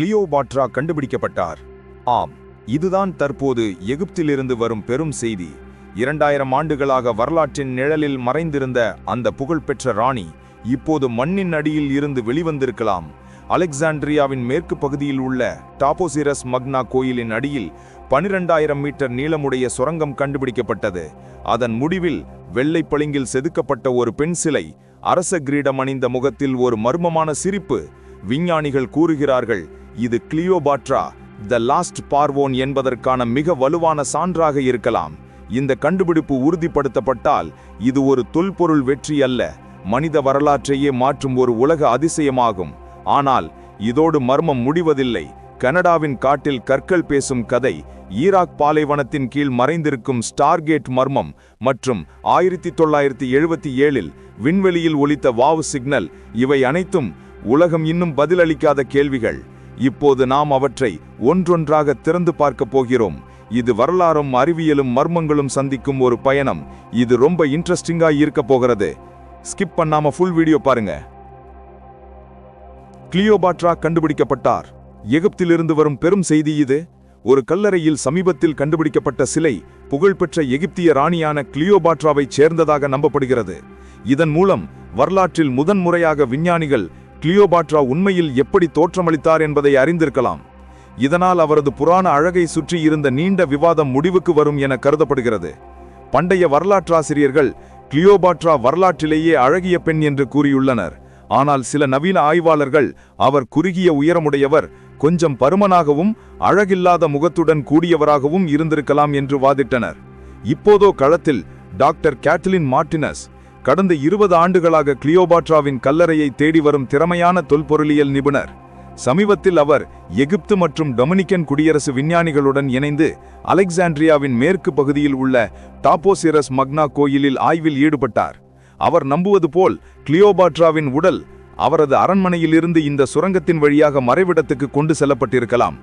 Cleopatra கண்டுபிடிக்கப்பட்டார். ஆம் இதுதான் தற்போது எகிப்திலிருந்து வரும் பெரும் செய்தி. இரண்டாயிரம் ஆண்டுகளாக வரலாற்றின் நிழலில் மறைந்திருந்த அந்த புகழ்பெற்ற ராணி இப்போது மண்ணின் அடியில் இருந்து வெளிவந்திருக்கலாம். அலெக்சாண்ட்ரியாவின் மேற்கு பகுதியில் உள்ள டாபோசிரஸ் மக்னா கோயிலின் அடியில் பனிரெண்டாயிரம் மீட்டர் நீளமுடைய சுரங்கம் கண்டுபிடிக்கப்பட்டது. அதன் முடிவில் வெள்ளை பளிங்கில் செதுக்கப்பட்ட ஒரு பெண் சிலை அரச கிரீடம் அணிந்த முகத்தில் ஒரு மர்மமான சிரிப்பு விஞ்ஞானிகள் கூறுகிறார்கள் இது கிளியோபாட்ரா த லாஸ்ட் பார்வோன் என்பதற்கான மிக வலுவான சான்றாக இருக்கலாம். இந்த கண்டுபிடிப்பு உறுதிப்படுத்தப்பட்டால் இது ஒரு தொல்பொருள் வெற்றி அல்ல மனித வரலாற்றையே மாற்றும் ஒரு உலக அதிசயமாகும். ஆனால் இதோடு மர்மம் முடிவதில்லை. கனடாவின் காட்டில் கற்கள் பேசும் கதை ஈராக் பாலைவனத்தின் கீழ் மறைந்திருக்கும் ஸ்டார்கேட் மர்மம் மற்றும் ஆயிரத்தி தொள்ளாயிரத்தி எழுபத்தி ஏழில் விண்வெளியில் ஒலித்த வாவு சிக்னல் இவை அனைத்தும் உலகம் இன்னும் பதிலளிக்காத கேள்விகள். இப்போது நாம் அவற்றை ஒன்றொன்றாக திறந்து பார்க்கப் போகிறோம். இது வரலாறும் அறிவியலும் மர்மங்களும் சந்திக்கும் ஒரு பயணம். இது ரொம்ப இன்ட்ரெஸ்டிங்கா இருக்க போகிறது. ஸ்கிப் பண்ணாம ஃபுல் வீடியோ பாருங்க. கிளியோபாட்ரா கண்டுபிடிக்கப்பட்டார். எகிப்திலிருந்து வரும் பெரும் செய்தி இது. ஒரு கல்லறையில் சமீபத்தில் கண்டுபிடிக்கப்பட்ட சிலை புகழ்பெற்ற எகிப்திய ராணியான கிளியோபாட்ராவைச் சேர்ந்ததாக நம்பப்படுகிறது. இதன் மூலம் வரலாற்றில் முதன்முறையாக விஞ்ஞானிகள் கிளியோபாட்ரா உண்மையில் எப்படி தோற்றமளித்தார் என்பதை அறிந்திருக்கலாம். இதனால் அவரது புராண அழகை சுற்றி இருந்த நீண்ட விவாதம் முடிவுக்கு வரும் என கருதப்படுகிறது. பண்டைய வரலாற்றாசிரியர்கள் கிளியோபாட்ரா வரலாற்றிலேயே அழகிய பெண் என்று கூறியுள்ளனர். ஆனால் சில நவீன ஆய்வாளர்கள் அவர் குறுகிய உயரமுடையவர் கொஞ்சம் பருமனாகவும் அழகில்லாத முகத்துடன் கூடியவராகவும் இருந்திருக்கலாம் என்று வாதிட்டனர். இப்போதோ களத்தில் டாக்டர் கேட்லின் மார்டினஸ் கடந்த இருபது ஆண்டுகளாக கிளியோபாட்ராவின் கல்லறையை தேடி வரும் திறமையான தொல்பொருளியல் நிபுணர். சமீபத்தில் அவர் எகிப்து மற்றும் டொமினிக்கன் குடியரசு விஞ்ஞானிகளுடன் இணைந்து அலெக்சாண்ட்ரியாவின் மேற்கு பகுதியில் உள்ள டாப்போசிரஸ் மக்னா கோயிலில் ஆய்வில் ஈடுபட்டார். அவர் நம்புவது போல் கிளியோபாட்ராவின் உடல் அவரது அரண்மனையிலிருந்து இந்த சுரங்கத்தின் வழியாக மறைவிடத்துக்கு கொண்டு செல்லப்பட்டிருக்கலாம்.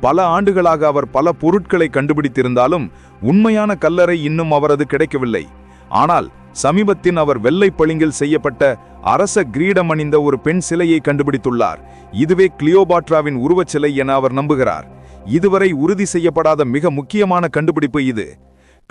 பல ஆண்டுகளாக அவர் பல பொருட்களை கண்டுபிடித்திருந்தாலும் உண்மையான கல்லறை இன்னும் அவரது கிடைக்கவில்லை. ஆனால் சமீபத்தின் அவர் வெள்ளை பளிங்கில் செய்யப்பட்ட அரச கிரீடம் அணிந்த ஒரு பெண் சிலையை கண்டுபிடித்துள்ளார். இதுவே கிளியோபாட்ராவின் உருவச் சிலை என அவர் நம்புகிறார். இதுவரை உறுதி செய்யப்படாத மிக முக்கியமான கண்டுபிடிப்பு இது.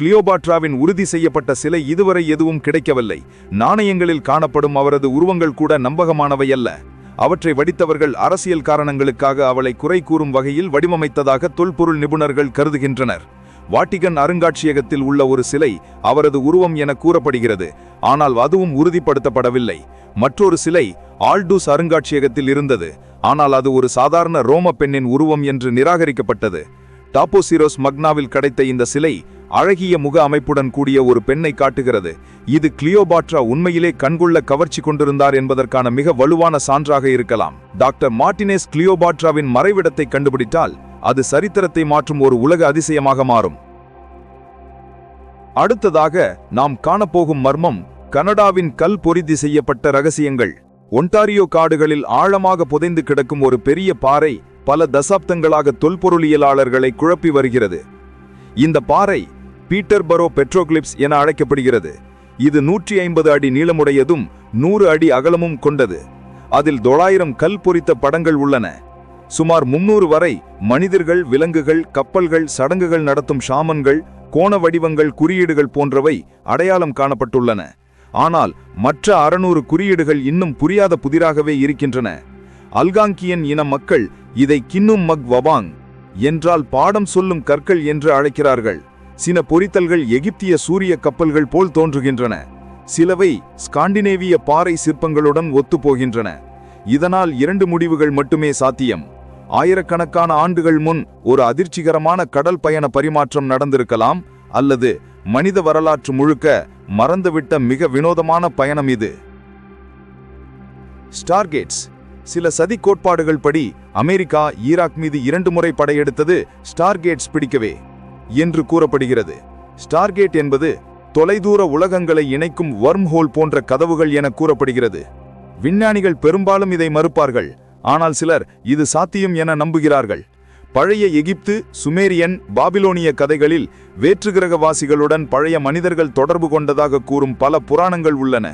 கிளியோபாட்ராவின் உறுதி செய்யப்பட்ட சிலை இதுவரை எதுவும் கிடைக்கவில்லை. நாணயங்களில் காணப்படும் அவரது உருவங்கள் கூட நம்பகமானவை அல்ல. அவற்றை வடித்தவர்கள் அரசியல் காரணங்களுக்காக அவளை குறை கூறும் வகையில் வடிவமைத்ததாக தொல்பொருள் நிபுணர்கள் கருதுகின்றனர். வாட்டிகன் அருங்காட்சியகத்தில் உள்ள ஒரு சிலை அவரது உருவம் என கூறப்படுகிறது. ஆனால் அதுவும் உறுதிப்படுத்தப்படவில்லை. மற்றொரு சிலை ஆல்டூஸ் அருங்காட்சியகத்தில் இருந்தது. ஆனால் அது ஒரு சாதாரண ரோம பெண்ணின் உருவம் என்று நிராகரிக்கப்பட்டது. டாப்போசிரோஸ் மக்னாவில் கிடைத்த இந்த சிலை அழகிய முக அமைப்புடன் கூடிய ஒரு பெண்ணை காட்டுகிறது. இது கிளியோபாட்ரா உண்மையிலே கண்கொள்ள கவர்ச்சி கொண்டிருந்தார் என்பதற்கான மிக வலுவான சான்றாக இருக்கலாம். டாக்டர் மார்டினேஸ் கிளியோபாட்ராவின் மறைவிடத்தை கண்டுபிடித்தால் அது சரித்திரத்தை மாற்றும் ஒரு உலக அதிசயமாக மாறும். அடுத்ததாக நாம் காணப்போகும் மர்மம் கனடாவின் கல் பொறிதி செய்யப்பட்ட ரகசியங்கள். ஒன்டாரியோ காடுகளில் ஆழமாக புதைந்து கிடக்கும் ஒரு பெரிய பாறை பல தசாப்தங்களாக தொல்பொருளியலாளர்களை குழப்பி வருகிறது. இந்த பாறை பீட்டர்பரோ பெட்ரோகிளிப்ஸ் என அழைக்கப்படுகிறது. இது நூற்றி ஐம்பது அடி நீளமுடையதும் நூறு அடி அகலமும் கொண்டது. அதில் தொள்ளாயிரம் கல் பொறித்த படங்கள் உள்ளன. சுமார் முன்னூறு வரை மனிதர்கள் விலங்குகள் கப்பல்கள் சடங்குகள் நடத்தும் ஷாமன்கள் கோண வடிவங்கள் குறியீடுகள் போன்றவை அடையாளம் காணப்பட்டுள்ளன. ஆனால் மற்ற அறுநூறு குறியீடுகள் இன்னும் புரியாத புதிராகவே இருக்கின்றன. அல்காங்கியன் இன மக்கள் இதை கின்னும் மக் வபாங் என்றால் பாடம் சொல்லும் கற்கள் என்று அழைக்கிறார்கள். சில பொறித்தல்கள் எகிப்திய சூரிய கப்பல்கள் போல் தோன்றுகின்றன. சிலவை ஸ்காண்டினேவிய பாறை சிற்பங்களுடன் ஒத்துப்போகின்றன. இதனால் இரண்டு முடிவுகள் மட்டுமே சாத்தியம். ஆயிரக்கணக்கான ஆண்டுகள் முன் ஒரு அதிர்ச்சிகரமான கடல் பயண பரிமாற்றம் நடந்திருக்கலாம் அல்லது மனித வரலாற்று முழுக்க மறந்துவிட்ட மிக வினோதமான பயணம் இது. ஸ்டார்கேட்ஸ். சில சதி கோட்பாடுகள் படி அமெரிக்கா ஈராக் மீது இரண்டு முறை படையெடுத்தது ஸ்டார்கேட்ஸ் பிடிக்கவே என்று கூறப்படுகிறது. ஸ்டார்கேட் என்பது தொலைதூர உலகங்களை இணைக்கும் வர்ம்ஹோல் போன்ற கதவுகள் என கூறப்படுகிறது. விஞ்ஞானிகள் பெரும்பாலும் இதை மறுப்பார்கள். ஆனால் சிலர் இது சாத்தியம் என நம்புகிறார்கள். பழைய எகிப்து சுமேரியன் பாபிலோனிய கதைகளில் வேற்றுகிரகவாசிகளுடன் பழைய மனிதர்கள் தொடர்பு கொண்டதாக கூறும் பல புராணங்கள் உள்ளன.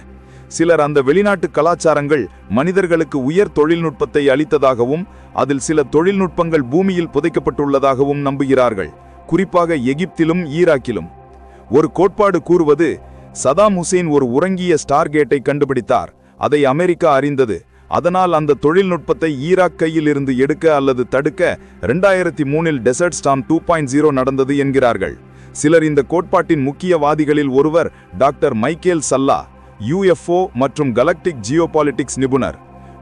சிலர் அந்த வெளிநாட்டு கலாச்சாரங்கள் மனிதர்களுக்கு உயர் தொழில்நுட்பத்தை அளித்ததாகவும் அதில் சில தொழில்நுட்பங்கள் பூமியில் புதைக்கப்பட்டுள்ளதாகவும் நம்புகிறார்கள் குறிப்பாக எகிப்திலும் ஈராக்கிலும். ஒரு கோட்பாடு கூறுவது சதாம் ஹுசேன் ஒரு உறங்கிய ஸ்டார்கேட்டை கண்டுபிடித்தார் அதை அமெரிக்கா அறிந்தது. அதனால் அந்த தொழில்நுட்பத்தை ஈராக் கையில் இருந்து எடுக்க அல்லது தடுக்க ரெண்டாயிரத்தி மூணில் desert storm two point zero நடந்தது என்கிறார்கள். சிலர் இந்த கோட்பாட்டின் முக்கியவாதிகளில் ஒருவர் டாக்டர் மைக்கேல் சல்லா யுஎஃப்ஓ மற்றும் கலக்டிக் ஜியோபாலிட்டிக்ஸ் நிபுணர்.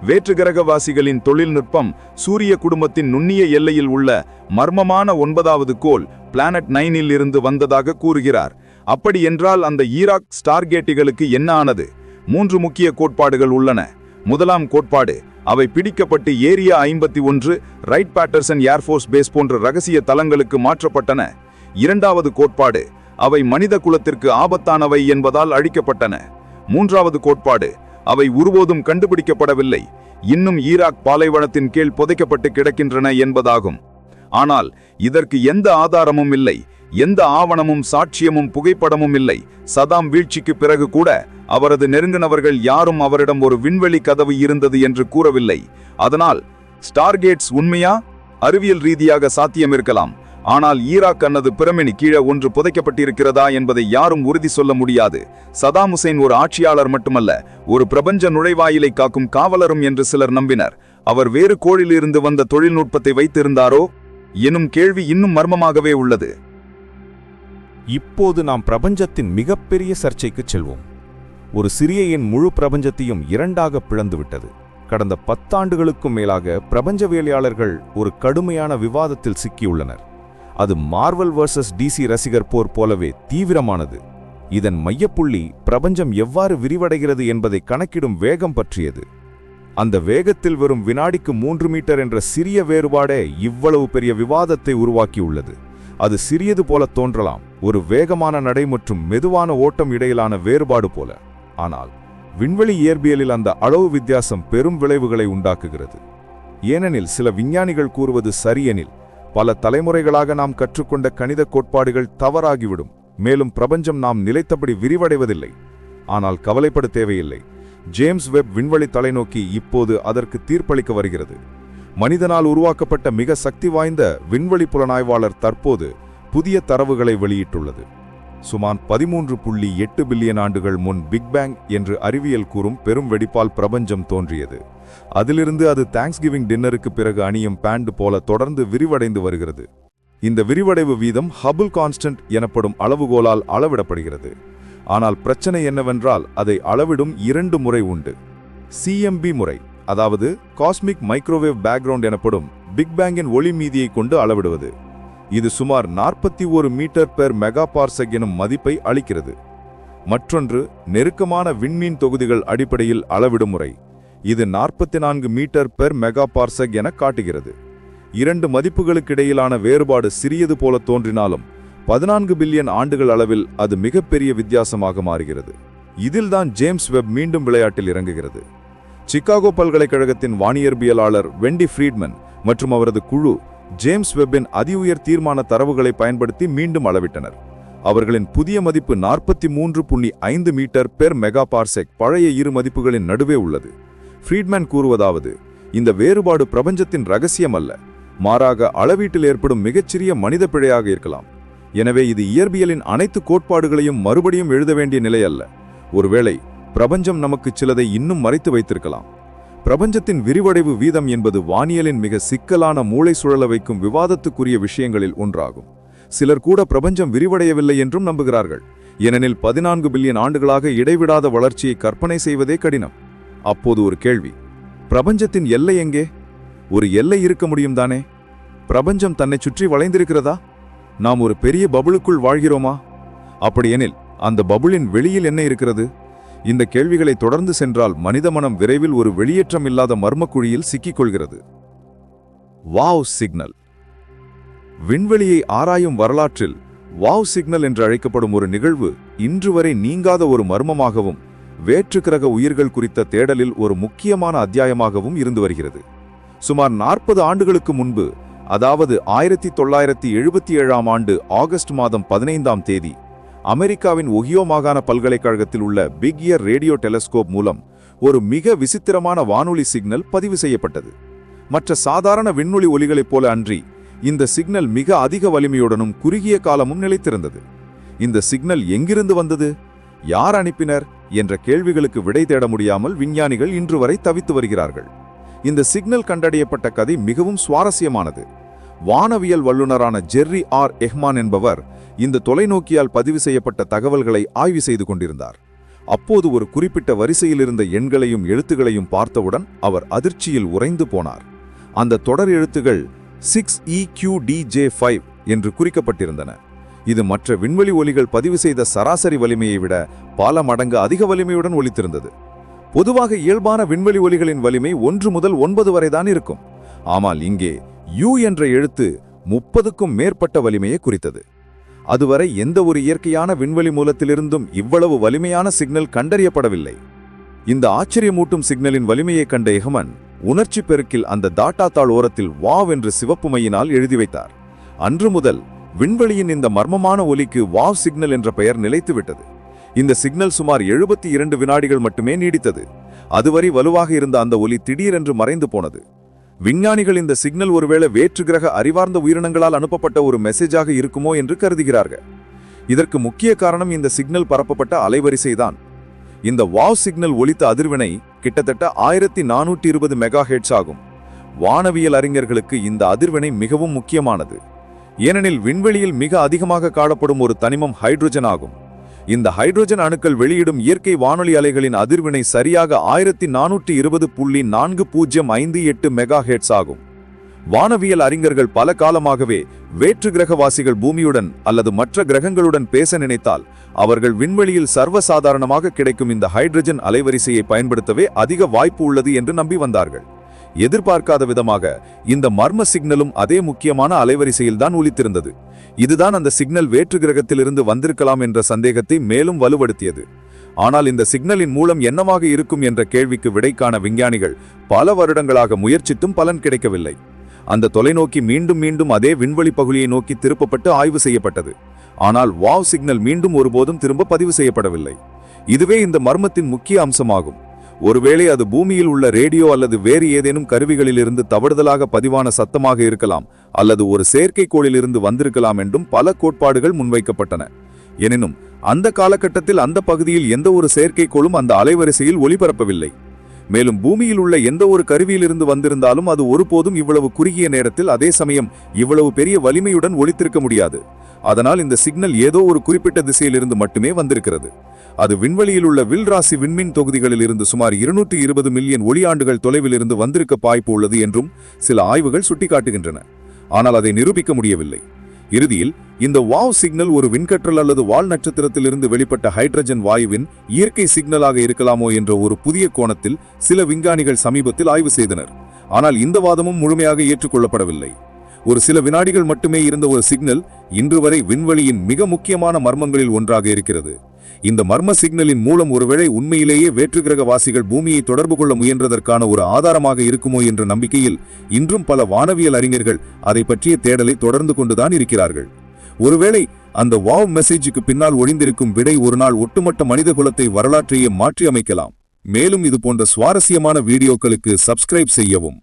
வேற்றுகிரகவாசிகளின் தொழில்நுட்பம் சூரிய குடும்பத்தின் நுண்ணிய எல்லையில் உள்ள மர்மமான ஒன்பதாவது கோல் பிளானட் நைனில் இருந்து வந்ததாக கூறுகிறார். அப்படியென்றால் அந்த ஈராக் ஸ்டார்கேட்டுகளுக்கு என்ன ஆனது? மூன்று முக்கிய கோட்பாடுகள் உள்ளன. முதலாம் கோட்பாடு. அவை பிடிக்கப்பட்டு ஏரியா ஐம்பத்தி ஒன்று ரைட் பேட்டர்சன் ஏர்ஃபோர்ஸ் பேஸ் போன்ற ரகசிய தளங்களுக்கு மாற்றப்பட்டன. இரண்டாவது கோட்பாடு அவை மனித குலத்திற்கு ஆபத்தானவை என்பதால் அழிக்கப்பட்டன. மூன்றாவது கோட்பாடு அவை ஒருபோதும் கண்டுபிடிக்கப்படவில்லை. இன்னும் ஈராக் பாலைவனத்தின் கீழ் புதைக்கப்பட்டு கிடக்கின்றன என்பதாகும். ஆனால் இதற்கு எந்த ஆதாரமும் இல்லை. எந்த ஆவணமும் சாட்சியமும் புகைப்படமும் இல்லை. சதாம் வீழ்ச்சிக்கு பிறகு கூட அவரது நெருங்கினவர்கள் யாரும் அவரிடம் ஒரு விண்வெளி கதவு இருந்தது என்று கூறவில்லை. அதனால் ஸ்டார்கேட்ஸ் உண்மையா? அறிவியல் ரீதியாக சாத்தியம் இருக்கலாம் ஆனால் ஈராக் அன்னது பிரமினி கீழே ஒன்று புதைக்கப்பட்டிருக்கிறதா என்பதை யாரும் உறுதி சொல்ல முடியாது. சதாம் ஹுசைன் ஒரு ஆட்சியாளர் மட்டுமல்ல ஒரு பிரபஞ்ச நுழைவாயிலை காக்கும் காவலரும் என்று சிலர் நம்பினர். அவர் வேறு கோளிலிருந்து வந்த தொழில்நுட்பத்தை வைத்திருந்தாரோ? எனும் கேள்வி இன்னும் மர்மமாகவே உள்ளது. இப்போது நாம் பிரபஞ்சத்தின் மிகப்பெரிய சர்ச்சைக்குச் செல்வோம். ஒரு சிறிய எண் முழு பிரபஞ்சத்தையும் இரண்டாக பிளந்துவிட்டது கடந்த பத்தாண்டுகளுக்கும் மேலாக பிரபஞ்சவியலாளர்கள் ஒரு கடுமையான விவாதத்தில் சிக்கியுள்ளனர். அது மார்வல் வர்சஸ் டிசி ரசிகர் போர் போலவே தீவிரமானது. இதன் மையப்புள்ளி பிரபஞ்சம் எவ்வாறு விரிவடைகிறது என்பதை கணக்கிடும் வேகம் பற்றியது. அந்த வேகத்தில் வரும் வினாடிக்கு மூன்று மீட்டர் என்ற சிறிய வேறுபாடே இவ்வளவு பெரிய விவாதத்தை உருவாக்கியுள்ளது. அது சிறியது போல தோன்றலாம் ஒரு வேகமான நடை மற்றும் மெதுவான ஓட்டம் இடையிலான வேறுபாடு போல. ஆனால் விண்வெளி இயற்பியலில் அந்த அளவு வித்தியாசம் பெரும் விளைவுகளை உண்டாக்குகிறது. ஏனெனில் சில விஞ்ஞானிகள் கூறுவது சரியெனில் பல தலைமுறைகளாக நாம் கற்றுக்கொண்ட கணித கோட்பாடுகள் தவறாகிவிடும். மேலும் பிரபஞ்சம் நாம் நிலைத்தபடி விரிவடைவதில்லை. ஆனால் கவலைப்பட தேவையில்லை. ஜேம்ஸ் வெப் விண்வெளி தலைநோக்கி இப்போது அதற்கு தீர்ப்பளிக்க வருகிறது. மனிதனால் உருவாக்கப்பட்ட மிக சக்தி வாய்ந்த விண்வெளி புலனாய்வாளர் தற்போது புதிய தரவுகளை வெளியிட்டுள்ளது. சுமார் பதிமூன்று புள்ளி எட்டு பில்லியன் ஆண்டுகள் முன் பிக் பேங் என்று அறிவியல் கூறும் பெரும் வெடிப்பால் பிரபஞ்சம் தோன்றியது. அதிலிருந்து அது தேங்க்ஸ் கிவிங் டின்னருக்கு பிறகு அணியும் பேண்ட் போல தொடர்ந்து விரிவடைந்து வருகிறது. இந்த விரிவடைவு வீதம் ஹபுல் கான்ஸ்டன்ட் எனப்படும் அளவுகோலால் அளவிடப்படுகிறது. ஆனால் பிரச்சனை என்னவென்றால் அதை அளவிடும் இரண்டு முறை உண்டு. சிஎம்பி முறை. அதாவது காஸ்மிக் மைக்ரோவேவ் பேக்ரவுண்ட் எனப்படும் பிக் பேங்கின் ஒளி மீதியை கொண்டு அளவிடுவது. இது சுமார் நாற்பத்தி ஒரு மீட்டர் பெர் மெகா பார்செக் எனும் மதிப்பை அளிக்கிறது. மற்றொன்று நெருக்கமான விண்மீன் தொகுதிகள் அடிப்படையில் அளவிடும் முறை. இது நாற்பத்தி நான்கு மீட்டர் பெர் மெகா பார்செக் என காட்டுகிறது. இரண்டு மதிப்புகளுக்கிடையிலான வேறுபாடு சிறியது போல தோன்றினாலும் பதினான்கு பில்லியன் ஆண்டுகள் அளவில் அது மிகப்பெரிய வித்தியாசமாக மாறுகிறது. இதில்தான் ஜேம்ஸ் வெப் மீண்டும் விளையாட்டில் இறங்குகிறது. சிகாகோ பல்கலைக்கழகத்தின் வானியற்பியலாளர் வெண்டி ஃப்ரீட்மன் மற்றும் அவரது குழு ஜேம்ஸ் வெப்பின் அதிஉயர் தீர்மான தரவுகளை பயன்படுத்தி மீண்டும் அளவிட்டனர். அவர்களின் புதிய மதிப்பு நாற்பத்தி மூன்று புள்ளி ஐந்து மீட்டர் பெர் மெகா பார்செக் பழைய இரு மதிப்புகளின் நடுவே உள்ளது. ஃப்ரீட்மேன் கூறுவதாவது இந்த வேறுபாடு பிரபஞ்சத்தின் ரகசியம் அல்ல மாறாக அளவீட்டில் ஏற்படும் மிகச்சிறிய மனித பிழையாக இருக்கலாம். எனவே இது இயற்பியலின் அனைத்து கோட்பாடுகளையும் மறுபடியும் எழுத வேண்டிய நிலை அல்ல ஒருவேளை பிரபஞ்சம் நமக்கு சிலதை இன்னும் மறைத்து வைத்திருக்கலாம். பிரபஞ்சத்தின் விரிவடைவு வீதம் என்பது வானியலின் மிக சிக்கலான மூளை சுழல வைக்கும் விவாதத்துக்குரிய விஷயங்களில் ஒன்றாகும். சிலர் கூட பிரபஞ்சம் விரிவடையவில்லை என்றும் நம்புகிறார்கள். ஏனெனில் பதினான்கு பில்லியன் ஆண்டுகளாக இடைவிடாத வளர்ச்சியை கற்பனை செய்வதே கடினம். அப்போது ஒரு கேள்வி. பிரபஞ்சத்தின் எல்லை எங்கே? ஒரு எல்லை இருக்க முடியும் தானே? பிரபஞ்சம் தன்னை சுற்றி வளைந்திருக்கிறதா? நாம் ஒரு பெரிய பபுளுக்குள் வாழ்கிறோமா? அப்படியெனில் அந்த பபுளின் வெளியில் என்ன இருக்கிறது? இந்த கேள்விகளை தொடர்ந்து சென்றால் மனித மனம் விரைவில் ஒரு வெளியேற்றம் இல்லாத மர்மக்குழியில் சிக்கிக்கொள்கிறது. Wow signal. விண்வெளியை ஆராயும் வரலாற்றில் வாவ் சிக்னல் என்று அழைக்கப்படும் ஒரு நிகழ்வு இன்று வரை நீங்காத ஒரு மர்மமாகவும் வேற்று கிரக உயிர்கள் குறித்த தேடலில் ஒரு முக்கியமான அத்தியாயமாகவும் இருந்து வருகிறது. சுமார் நாற்பது ஆண்டுகளுக்கு முன்பு அதாவது ஆயிரத்தி தொள்ளாயிரத்தி எழுபத்தி ஏழாம் ஆண்டு ஆகஸ்ட் மாதம் பதினைந்தாம் தேதி அமெரிக்காவின் ஒஹியோ மாகாண பல்கலைக்கழகத்தில் உள்ள பிக் இயர் ரேடியோ டெலஸ்கோப் மூலம் ஒரு மிக விசித்திரமான வானொலி சிக்னல் பதிவு செய்யப்பட்டது. மற்ற சாதாரண விண்வெளி ஒலிகளைப் போல அன்றி இந்த சிக்னல் மிக அதிக வலிமையுடனும் குறுகிய காலமும் நிலைத்திருந்தது. இந்த சிக்னல் எங்கிருந்து வந்தது? யார் அனுப்பினர்? என்ற கேள்விகளுக்கு விடை தேட முடியாமல் விஞ்ஞானிகள் இன்று வரை தவித்து வருகிறார்கள். இந்த சிக்னல் கண்டறியப்பட்ட கதை மிகவும் சுவாரஸ்யமானது. வானவியல் வல்லுநரான ஜெர்ரி ஆர் எஹ்மான் என்பவர் இந்த தொலைநோக்கியால் பதிவு செய்யப்பட்ட தகவல்களை ஆய்வு செய்து கொண்டிருந்தார். அப்போது ஒரு குறிப்பிட்ட வரிசையில் இருந்த எண்களையும் எழுத்துகளையும் பார்த்தவுடன் அவர் அதிர்ச்சியில் உறைந்து போனார். அந்த தொடர் எழுத்துகள் six E Q T J five என்று குறிக்கப்பட்டிருந்தன. இது மற்ற விண்வெளி ஒலிகள் பதிவு செய்த சராசரி வலிமையை விட பல மடங்கு அதிக வலிமையுடன் ஒலித்திருந்தது. பொதுவாக இயல்பான விண்வெளி ஒலிகளின் வலிமை ஒன்று முதல் ஒன்பது வரைதான் இருக்கும். ஆனால் இங்கே யூ என்ற எழுத்து முப்பதுக்கும் மேற்பட்ட வலிமையை குறித்தது. அதுவரை எந்த ஒரு இயற்கையான விண்வெளி மூலத்திலிருந்தும் இவ்வளவு வலிமையான சிக்னல் கண்டறியப்படவில்லை. இந்த ஆச்சரியமூட்டும் சிக்னலின் வலிமையை கண்ட எஹமன் உணர்ச்சி பெருக்கில் அந்த தாட்டா தாள் ஓரத்தில் வாவ் என்று சிவப்பு மையினால் எழுதி வைத்தார். அன்று முதல் விண்வெளியின் இந்த மர்மமான ஒலிக்கு வாவ் சிக்னல் என்ற பெயர் நிலைத்துவிட்டது. இந்த சிக்னல் சுமார் எழுபத்தி இரண்டு வினாடிகள் மட்டுமே நீடித்தது. அதுவரை வலுவாக இருந்த அந்த ஒலி திடீரென்று மறைந்து போனது. விஞ்ஞானிகள் இந்த சிக்னல் ஒருவேளை வேற்று கிரக அறிவார்ந்த உயிரினங்களால் அனுப்பப்பட்ட ஒரு மெசேஜாக இருக்குமோ என்று கருதுகிறார்கள். இதற்கு முக்கிய காரணம் இந்த சிக்னல் பரப்பப்பட்ட அலைவரிசைதான். இந்த வாவ் சிக்னல் ஒலித்த அதிர்வினை கிட்டத்தட்ட ஆயிரத்தி நானூற்றி இருபது மெகா ஹெட்ஸ் ஆகும். வானவியல் அறிஞர்களுக்கு இந்த அதிர்வினை மிகவும் முக்கியமானது. ஏனெனில் விண்வெளியில் மிக அதிகமாக காணப்படும் ஒரு தனிமம் ஹைட்ரஜன் ஆகும். இந்த ஹைட்ரோஜன் அணுக்கள் வெளியிடும் இயற்கை வானொலி அலைகளின் அதிர்வினை சரியாக ஆயிரத்தி நானூற்றி இருபது புள்ளி நான்கு பூஜ்ஜியம் ஐந்து எட்டு மெகா ஹெட்ஸ் ஆகும். வானவியல் அறிஞர்கள் பல காலமாகவே வேற்று கிரகவாசிகள் பூமியுடன் அல்லது மற்ற கிரகங்களுடன் பேச நினைத்தால் அவர்கள் விண்வெளியில் சர்வசாதாரணமாக கிடைக்கும் இந்த ஹைட்ரஜன் அலைவரிசையை பயன்படுத்தவே அதிக வாய்ப்பு உள்ளது என்று நம்பி வந்தார்கள். எதிர்பார்க்காத விதமாக இந்த மர்ம சிக்னலும் அதே முக்கியமான அலைவரிசையில் தான் ஒலித்திருந்தது. இதுதான் அந்த சிக்னல் வேற்று கிரகத்திலிருந்து வந்திருக்கலாம் என்ற சந்தேகத்தை மேலும் வலுப்படுத்தியது. ஆனால் இந்த சிக்னலின் மூலம் என்னவாக இருக்கும் என்ற கேள்விக்கு விடைக்கான விஞ்ஞானிகள் பல வருடங்களாக முயற்சித்தும் பலன் கிடைக்கவில்லை. அந்த தொலைநோக்கி மீண்டும் மீண்டும் அதே விண்வெளி பகுதியை நோக்கி திருப்பப்பட்டு ஆய்வு செய்யப்பட்டது. ஆனால் வாவ் சிக்னல் மீண்டும் ஒருபோதும் திரும்ப பதிவு செய்யப்படவில்லை. இதுவே இந்த மர்மத்தின் முக்கிய அம்சமாகும். ஒருவேளை அது பூமியில் உள்ள ரேடியோ அல்லது வேறு ஏதேனும் கருவிகளிலிருந்து தவறுதலாக பதிவான சத்தமாக இருக்கலாம் அல்லது ஒரு செயற்கைக்கோளிலிருந்து வந்திருக்கலாம் என்றும் பல கோட்பாடுகள் முன்வைக்கப்பட்டன. எனினும் அந்த காலகட்டத்தில் அந்த பகுதியில் எந்த ஒரு செயற்கைக்கோளும் அந்த அலைவரிசையில் ஒளிபரப்பவில்லை. மேலும் பூமியில் உள்ள எந்த ஒரு கருவியிலிருந்து வந்திருந்தாலும் அது ஒருபோதும் இவ்வளவு குறுகிய நேரத்தில் அதே சமயம் இவ்வளவு பெரிய வலிமையுடன் ஒளித்திருக்க முடியாது. அதனால் இந்த சிக்னல் ஏதோ ஒரு குறிப்பிட்ட திசையிலிருந்து மட்டுமே வந்திருக்கிறது. அது விண்வெளியில் உள்ள வில் ராசி விண்மீன் தொகுதிகளில் இருந்து சுமார் இருநூற்றி இருபது மில்லியன் ஒளியாண்டுகள் தொலைவில் இருந்து வந்திருக்க வாய்ப்பு உள்ளது என்றும் சில ஆய்வுகள் சுட்டிக்காட்டுகின்றன. ஆனால் அதை நிரூபிக்க முடியவில்லை. இறுதியில் இந்த வாவ் சிக்னல் ஒரு விண்கற்றல் அல்லது வால் நட்சத்திரத்திலிருந்து வெளிப்பட்ட ஹைட்ரஜன் வாயுவின் இயற்கை சிக்னலாக இருக்கலாமோ என்ற ஒரு புதிய கோணத்தில் சில விஞ்ஞானிகள் சமீபத்தில் ஆய்வு செய்தனர். ஆனால் இந்த வாதமும் முழுமையாக ஏற்றுக்கொள்ளப்படவில்லை. ஒரு சில வினாடிகள் மட்டுமே இருந்த ஒரு சிக்னல் இன்று வரை விண்வெளியின் மிக முக்கியமான மர்மங்களில் ஒன்றாக இருக்கிறது. இந்த மர்ம சிக்னலின் மூலம் ஒருவேளை உண்மையிலேயே வேற்றுக்கிரகவாசிகள் பூமியை தொடர்பு கொள்ள முயன்றதற்கான ஒரு ஆதாரமாக இருக்குமோ என்ற நம்பிக்கையில் இன்றும் பல வானவியல் அறிஞர்கள் அதை பற்றிய தேடலை தொடர்ந்து கொண்டுதான் இருக்கிறார்கள். ஒருவேளை அந்த வாவ் மெசேஜுக்கு பின்னால் ஒளிந்திருக்கும் விடை ஒரு நாள் ஒட்டுமொத்த மனித குலத்தை வரலாற்றையே மாற்றி அமைக்கலாம் மேலும் இது போன்ற சுவாரஸ்யமான வீடியோக்களுக்கு சப்ஸ்கிரைப் செய்யவும்.